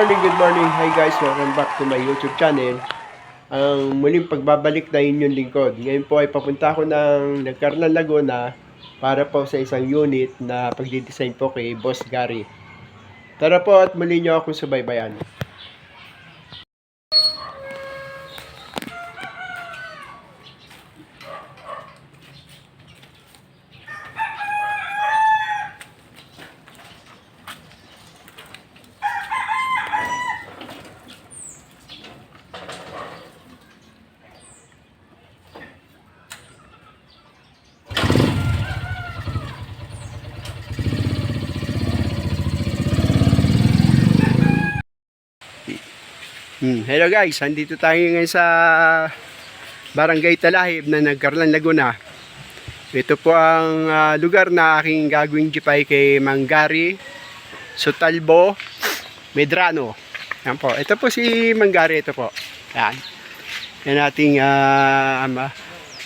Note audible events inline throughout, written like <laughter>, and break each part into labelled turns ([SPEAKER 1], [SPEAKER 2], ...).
[SPEAKER 1] morning, good morning. Hi guys, welcome back to my YouTube channel. Ang muling pagbabalik na inyong lingkod. Ngayon po ay papunta ako ng Nagkarlan Laguna para po sa isang unit na pagdidesign po kay Boss Gary. Tara po at muli nyo akong subaybayan. Hmm. Hello guys, andito tayo ngayon sa Barangay Talahib na Nagkarlan Laguna. Ito po ang ah, lugar na aking gagawing jipay kay Manggari Sotalbo Medrano. Yan po. Ito po si Manggari ito po. Yan. Yan ating ah, ama-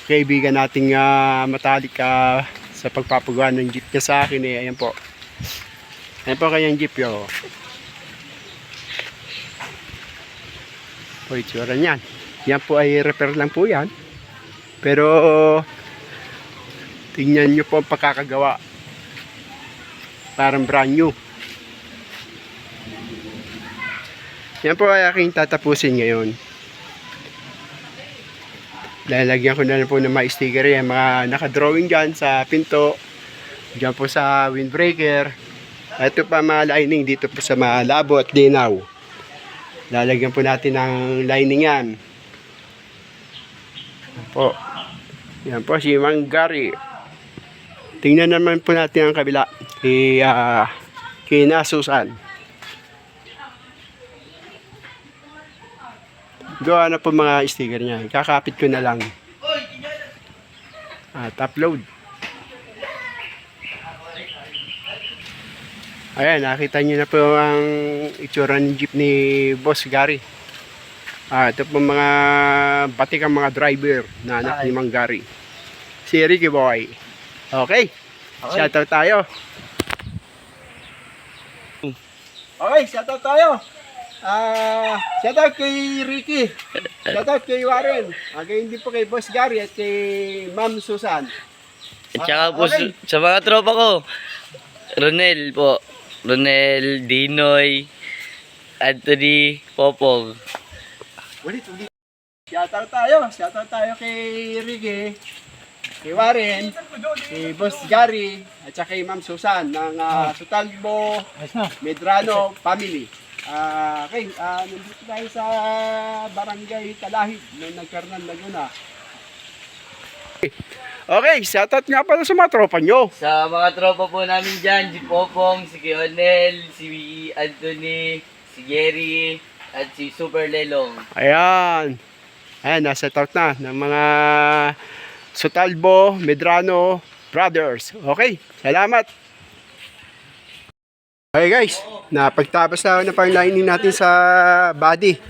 [SPEAKER 1] kaibigan nating uh, matalik ah, sa pagpapagawa ng jeep niya sa akin eh. Ayan po. Ayan po kanyang jeep yo. Po itsura niyan. Yan po ay repair lang po yan. Pero tingnan nyo po ang pagkakagawa. Parang brand new. Yan po ay aking tatapusin ngayon. Lalagyan ko na lang po ng mga sticker yan, mga nakadrawing dyan sa pinto. Dyan po sa windbreaker. Ito pa mga lining dito po sa malabo at linaw. Lalagyan po natin ng lining yan. Yan po. Yan po si Mang Gary. Tingnan naman po natin ang kabila. Kay, uh, kay na Susan. Gawa na po mga sticker niya. Kakapit ko na lang. At upload. Ayan, nakita niyo na po ang itsura ng jeep ni Boss Gary. Ah, ito po mga batikang mga driver na anak ni Mang Gary. Si Ricky Boy. Okay. Shoutout tayo. Okay, shoutout tayo. Ah, shoutout kay Ricky. Shoutout kay Warren. Okay, hindi po kay Boss Gary at kay Ma'am Susan.
[SPEAKER 2] At saka po
[SPEAKER 1] Okay.
[SPEAKER 2] sa, sa mga tropa ko, Ronel po. Ronel, Dinoy, Anthony, Popong.
[SPEAKER 1] Ulit, ulit. Shoutout tayo. Shoutout tayo kay Ricky, kay Warren, kay Boss Gary, at saka kay Ma'am Susan ng uh, Sutalbo Medrano Family. Ah, okay, ah, nandito tayo sa Barangay Talahib ng Nagkarnan Laguna. Okay, shoutout nga pala sa mga tropa nyo.
[SPEAKER 2] Sa mga tropa po namin dyan, si Popong, si Kionel, si Anthony, si Gary, at si Super Lelong.
[SPEAKER 1] Ayan. Ayan, nasa out na ng mga Sotalbo, Medrano Brothers. Okay, salamat. Okay guys, napagtapos na na pang lining natin sa body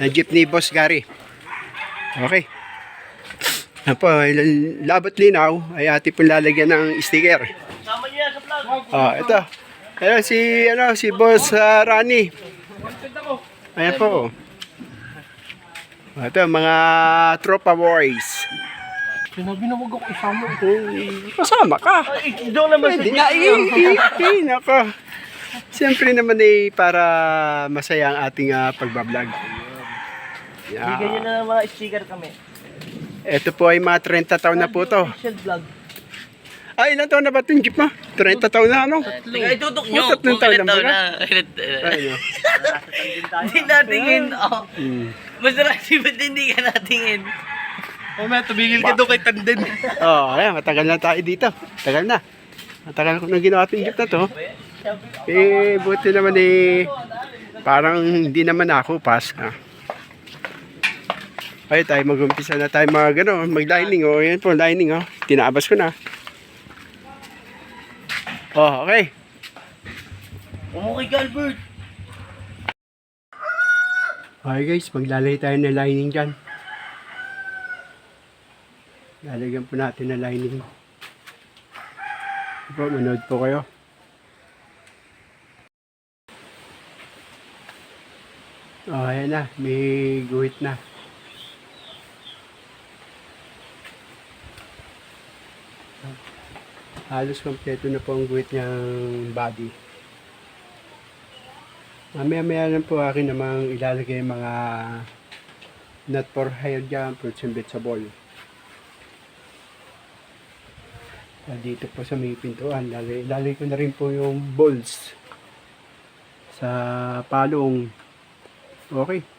[SPEAKER 1] ng jeep ni Boss Gary. Okay. Po, labot linaw ay ati pong lalagyan ng sticker. Ah, ito. Ayan si ano si Boss ah, Rani. Ayan po. Ito, mga tropa boys.
[SPEAKER 3] Sinabi na wag ako isama.
[SPEAKER 1] Eh, Kasama ka.
[SPEAKER 3] Doon naman
[SPEAKER 1] Pwede nga, i-i-i nako. Siyempre naman eh, para masaya ang ating ah, pagbablog.
[SPEAKER 3] Bigyan nyo
[SPEAKER 1] Yeah.
[SPEAKER 3] na ng mga sticker kami.
[SPEAKER 1] Ito po ay mga 30 taon na po to. Ay, ilan taon na ba itong jeep mo? 30 taon na ano?
[SPEAKER 2] Teka, itutok
[SPEAKER 1] nyo tatlong kung taon na ba? Ayun.
[SPEAKER 2] Hindi natingin. Oh.
[SPEAKER 1] Hmm.
[SPEAKER 2] Basta kasi ba't hindi ka natingin?
[SPEAKER 3] Oh, may tumigil ka doon kay Tanden. <laughs>
[SPEAKER 1] Oh, ayan, matagal na tayo dito. Tagal na. Matagal ko na ginawa itong jeep na to. Eh, buti naman eh, parang hindi naman ako pass. Ah. Ay, tayo mag-umpisa na tayo mga gano, mag-lining. Oh, yan po, lining. Oh. Tinaabas ko na. Oh, okay.
[SPEAKER 2] Umukay ka, Albert.
[SPEAKER 1] Okay guys, maglalagay tayo ng lining dyan. Lalagyan po natin ng lining. Po, manood po kayo. Oh, ayan na. May guhit na. Halos kompleto na po ang guhit niyang body. Mamaya-maya lang po akin namang ilalagay mga not for hire dyan, fruits and vegetable. Dito po sa may pintuan, lalagay, ilalagay ko na rin po yung balls sa palong. Okay.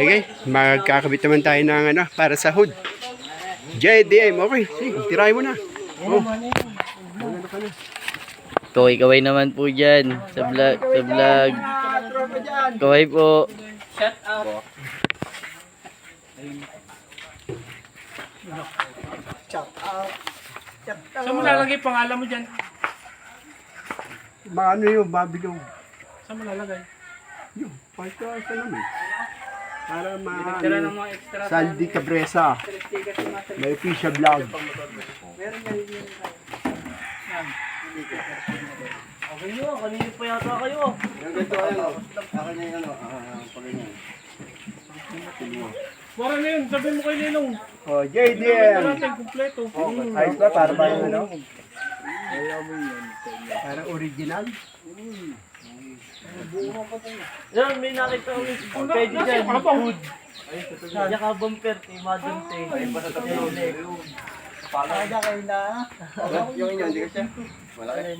[SPEAKER 1] Okay, magkakabit naman tayo ng ano, para sa hood. JDM, okay. Sige, tirahin mo na. Oh.
[SPEAKER 2] Toy kaway naman po dyan. Sa vlog. Sa vlog. Kaway po.
[SPEAKER 3] Shut up.
[SPEAKER 1] Chop out.
[SPEAKER 3] Saan mo lalagay pangalan mo dyan?
[SPEAKER 1] Mga ano yung babilog.
[SPEAKER 3] Saan mo lalagay?
[SPEAKER 1] Yung, pagka sa naman. Para ma... Saldi Cabresa. May official vlog.
[SPEAKER 3] Okay nyo, kanina pa yata kayo.
[SPEAKER 1] Yung ganito ano, akin na yung ano, ah, pag ganyan.
[SPEAKER 3] Wala na yun, sabihin mo kay Ninong.
[SPEAKER 1] Oh,
[SPEAKER 3] Ito
[SPEAKER 1] JDM.
[SPEAKER 3] natin, kumpleto.
[SPEAKER 1] Ayos ba? Para ba yung ano? Para original?
[SPEAKER 2] Yan, may nakita kami pwede
[SPEAKER 3] Nasa
[SPEAKER 2] dyan.
[SPEAKER 3] yung kalapang.
[SPEAKER 2] Yaka bumper kay Madam Te.
[SPEAKER 1] Yung inyo, hindi ka siya? Malaki.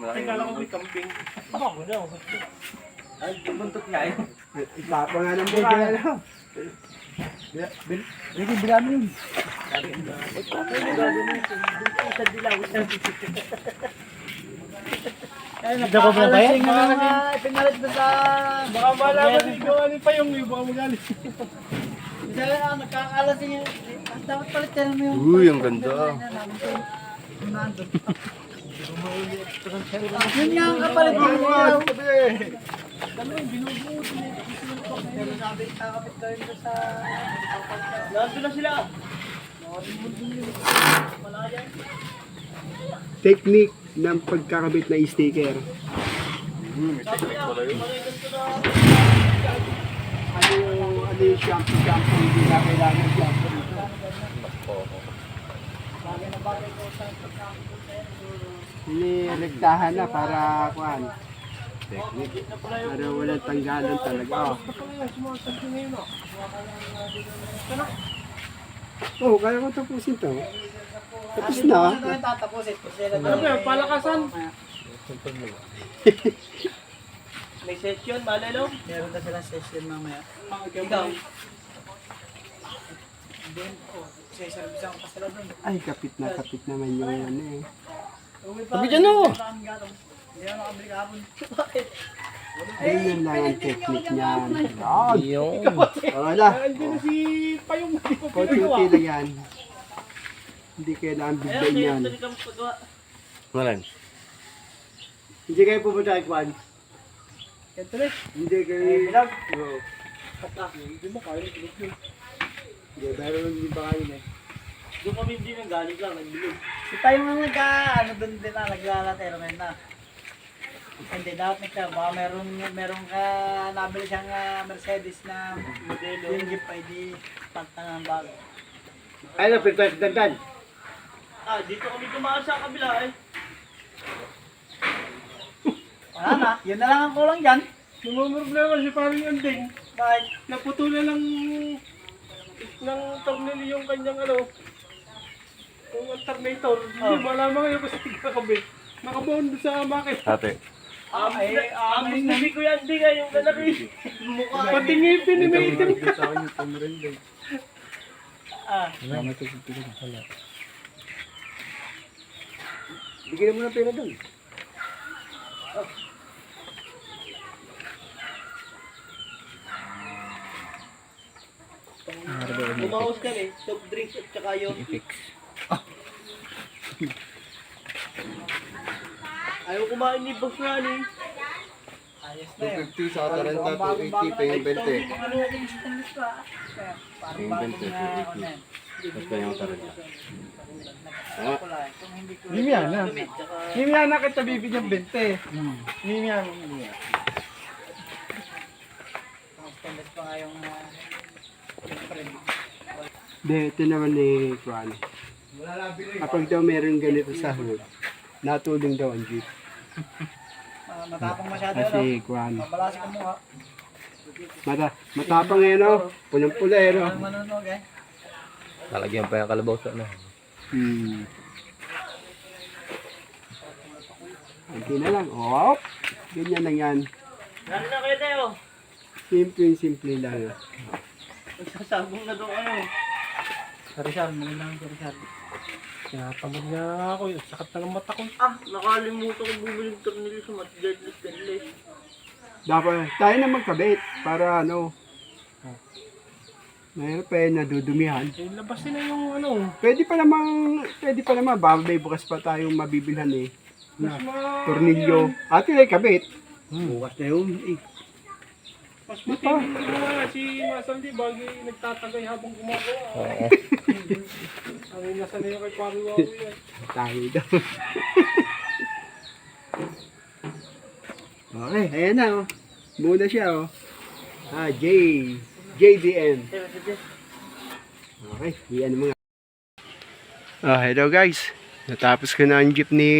[SPEAKER 3] Ay, kala ko may kambing.
[SPEAKER 2] Ako na. Ay, buntot nga yun.
[SPEAKER 1] Itapa nga ng buhay na ano. Hindi, bilami yun.
[SPEAKER 2] Sa dilaw.
[SPEAKER 3] Hindi ko ba ba yan?
[SPEAKER 2] Pinalit na sa...
[SPEAKER 3] Baka malaman ni ano pa yung baka magalit.
[SPEAKER 2] Nakakalasing yung... Dapat palit yan mo yung...
[SPEAKER 1] Uy, ang ganda.
[SPEAKER 2] Yun nga ang kapalit mo. Nandun na sila.
[SPEAKER 1] Technique ng pagkakabit na sticker. Ano yung, ano yung shampoo, shampoo, hindi na kailangan shampoo nito. Niregtahan na para kuan. Technique. Para walang tanggalan talaga. Oh, kaya ko tapusin to. Tapos na.
[SPEAKER 3] Ano yan, palakasan. <laughs>
[SPEAKER 2] May session, malalo? Meron na silang session mamaya. Ikaw?
[SPEAKER 1] Ay, kapit na kapit naman yung ano eh.
[SPEAKER 2] Sabi dyan o!
[SPEAKER 1] Ganyan lang ang technique niyan. Yan.
[SPEAKER 2] Yung...
[SPEAKER 1] Wala.
[SPEAKER 3] Hindi na si Payong hindi ko
[SPEAKER 1] Kunti lang yan. Hindi kailangan bigyan yan.
[SPEAKER 2] Malan.
[SPEAKER 1] Hindi kayo pupunta kay Kwan.
[SPEAKER 3] Ito na.
[SPEAKER 1] Hindi kayo... Bilag? Oo.
[SPEAKER 3] Hindi mo kaya ng bilog yun.
[SPEAKER 1] Hindi, pero hindi pa kayo eh.
[SPEAKER 2] Doon kami hindi nang galing lang, nagbilog.
[SPEAKER 4] Si tayo nga nagka, ano doon din na, naglalatero na. Hindi, dapat nagka, baka meron, meron ka, nabili siyang ah, Mercedes na modelo. Yung jeep ay di, pagtangang bago.
[SPEAKER 1] Ano, pintas dandan?
[SPEAKER 2] Ah, dito kami dumaan sa kabila eh.
[SPEAKER 4] Wala na, yun na lang ang kulang dyan.
[SPEAKER 3] Namumroblema si paring Anding.
[SPEAKER 4] Bakit?
[SPEAKER 3] Naputulan ng ng tornilyo yung kanyang ano yung alternator. Hindi malaman ngayon kasi <laughs> kakabit. Nakabaon doon sa makina.
[SPEAKER 4] Ah, ah,
[SPEAKER 2] Amos
[SPEAKER 4] may-
[SPEAKER 2] na si Kuya Andy nga yung eh. Mukha eh.
[SPEAKER 3] Pati ngipin ni Maiden.
[SPEAKER 4] ah,
[SPEAKER 1] Bigyan mo ng pera doon.
[SPEAKER 2] Bumawas kami, soft drinks at saka yung... Ayaw kumain ni Boss Rani.
[SPEAKER 4] ayos na yun.
[SPEAKER 1] 250 sa 40, 280 pa yung 20.
[SPEAKER 4] Ano yung stainless ko, ah.
[SPEAKER 1] 20,
[SPEAKER 4] ano.
[SPEAKER 1] Tapos pa yung 40.
[SPEAKER 4] Wala, kung hindi ko.
[SPEAKER 3] Mimiana. Mimiana kita bibigyan 20. Mimiana.
[SPEAKER 4] Ang stainless pa nga yung, ah.
[SPEAKER 1] Hindi, ito naman ni Kwan. Kapag daw meron ganito sa hood, natulong daw ang jeep.
[SPEAKER 4] Ah, matapang masyado, no?
[SPEAKER 1] Kasi Kwan,
[SPEAKER 4] Mabalasi ka mo, ha?
[SPEAKER 1] mata, matapang yan o, pulang-pula yan o.
[SPEAKER 4] Ang manunog, eh.
[SPEAKER 2] Lalagyan pa yung kalabaw sa ano.
[SPEAKER 1] Hmm. Kunti na lang. Oh, ganyan lang yan.
[SPEAKER 2] Ano na kayo tayo?
[SPEAKER 1] Simple, simple lang.
[SPEAKER 2] Magsasabong na doon ano.
[SPEAKER 4] Sa Rizal, magandang sa Rizal.
[SPEAKER 3] Tinatamad nga ako. eh. Sakit na ng mata ko.
[SPEAKER 2] Ah, nakalimutan ko bumili ng tornilyo sa mat. Deadly stainless.
[SPEAKER 1] Dapat tayo na magkabit para ano. Mayroon pa yun nadudumihan.
[SPEAKER 3] Eh, labas nila yung ano.
[SPEAKER 1] Pwede pa namang, pwede pa naman, baka may bukas pa tayong mabibilhan eh.
[SPEAKER 3] Ma...
[SPEAKER 1] Tornilyo. Ate ay kabit.
[SPEAKER 4] Bukas na yun. Eh.
[SPEAKER 3] Mas matindi nga si Masandi bagay nagtatagay habang gumagawa. Oo. Ano yung nasa na yung kay Pari Wawi yan.
[SPEAKER 1] Tayo daw. <laughs> okay, ayan na oh. Siya oh. Ah, J. JDM. Okay, yan mga. Ah, hello guys. Natapos ko na ang jeep ni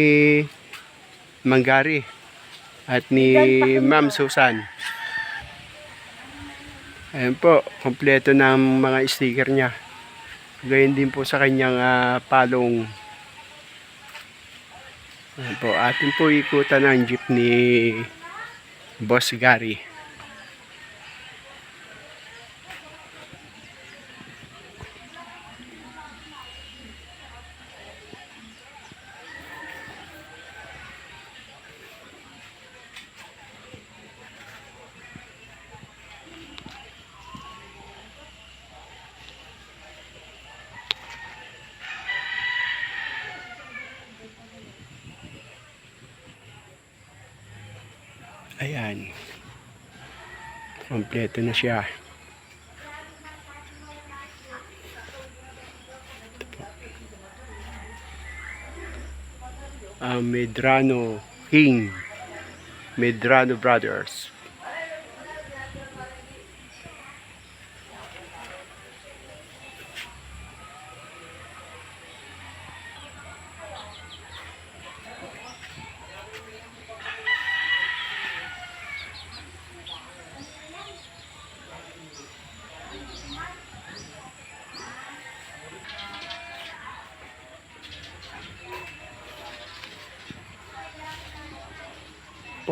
[SPEAKER 1] Mangari at ni Ma'am Susan. Ayan po, kompleto ng mga sticker niya. Gayon din po sa kanyang ah, palong. Ayan po, atin po ikutan ang jeep ni Boss Gary. Ayan. Kompleto na siya. Ang Medrano King. Medrano Brothers.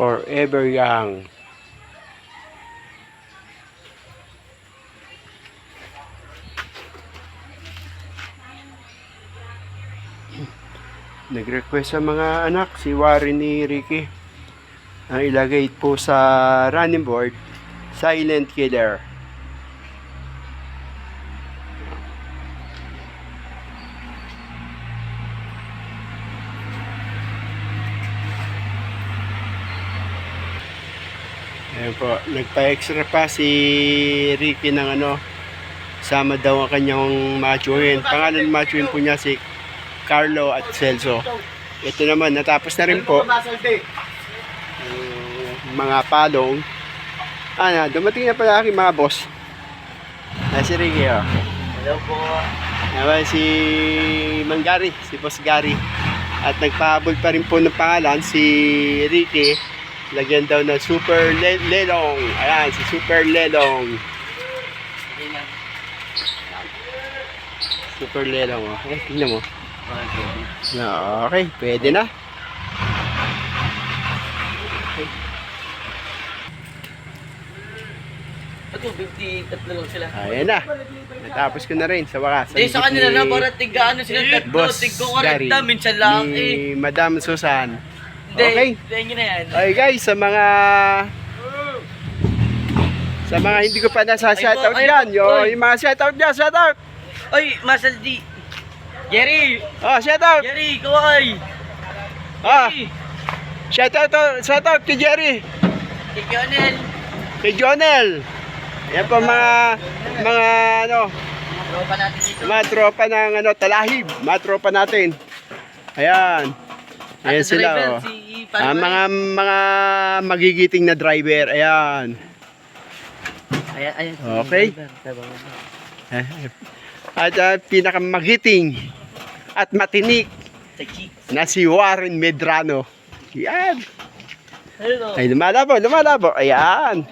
[SPEAKER 1] Forever Young. <laughs> Nag-request sa mga anak si Warren ni Ricky ang ilagay po sa running board Silent Killer. Ayan po, nagpa-extra pa si Ricky ng ano, sama daw ang kanyang matchuin. Pangalan ng matchuin po niya si Carlo at Celso. Ito naman, natapos na rin po. Yung mga palong. Ah, dumating na pala aking mga boss. Ah, si Ricky, oh.
[SPEAKER 2] Hello po.
[SPEAKER 1] Naman si Manggari, si Boss Gary. At nagpahabol pa rin po ng pangalan si Ricky. Lagyan daw ng Super Le- Lelong. Ayan, si Super Lelong. Super Lelong, oh. Eh, tingnan mo.
[SPEAKER 2] Okay.
[SPEAKER 1] Na, okay, pwede na.
[SPEAKER 2] Ito, 50 tatlo lang sila.
[SPEAKER 1] Ayan na. Natapos ko na rin sa wakas.
[SPEAKER 2] Hindi, sa kanila na, para tiga ano sila tatlo.
[SPEAKER 1] Boss
[SPEAKER 2] Tig ko
[SPEAKER 1] Gary.
[SPEAKER 2] 40, minsan lang eh.
[SPEAKER 1] Ni Madam Susan. Okay.
[SPEAKER 2] tingin na yan.
[SPEAKER 1] Okay guys, sa mga sa mga hindi ko pa nasa shoutout
[SPEAKER 2] Ay,
[SPEAKER 1] dyan,
[SPEAKER 2] ay,
[SPEAKER 1] yo, yung mga shoutout dyan, shoutout!
[SPEAKER 2] Oy, Masal D. Jerry!
[SPEAKER 1] Oh, shoutout!
[SPEAKER 2] Jerry, kaway!
[SPEAKER 1] Ah, shoutout, to- shoutout kay Jerry,
[SPEAKER 2] Kay Kionel!
[SPEAKER 1] kay Jonel. Yan po mga, mga ano,
[SPEAKER 2] Tropa natin dito.
[SPEAKER 1] mga tropa ng ano, talahib, mga tropa natin. Ayan. Ayan
[SPEAKER 2] At
[SPEAKER 1] sila,
[SPEAKER 2] driver,
[SPEAKER 1] oh.
[SPEAKER 2] Si
[SPEAKER 1] Ah, mga, mga magigiting na driver, ayan.
[SPEAKER 2] Ayan, ayan.
[SPEAKER 1] Okay.
[SPEAKER 2] driver. Tabang-
[SPEAKER 1] At uh, pinakamagiting at matinik
[SPEAKER 2] Sa cheeks.
[SPEAKER 1] na si Warren Medrano. Yan.
[SPEAKER 2] Hello.
[SPEAKER 1] Ay, lumalabo, lumalabo. Ayan.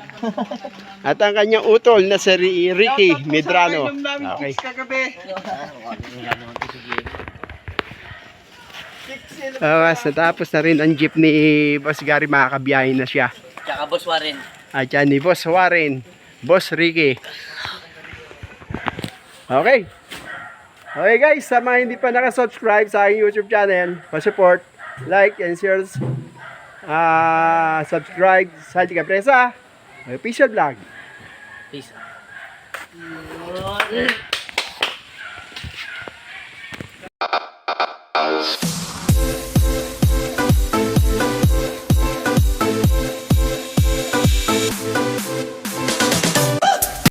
[SPEAKER 1] At ang kanyang utol na si Ri- Ricky Medrano. Okay. Uh, natapos na rin ang jeep ni Boss Gary, makakabiyahin na siya.
[SPEAKER 2] Tsaka Boss Warren.
[SPEAKER 1] At yan ni Boss Warren, Boss Ricky. Okay. Okay guys, sa mga hindi pa nakasubscribe sa aking YouTube channel, pa-support, like, and share, ah subscribe sa Halika Presa, official vlog.
[SPEAKER 2] Peace.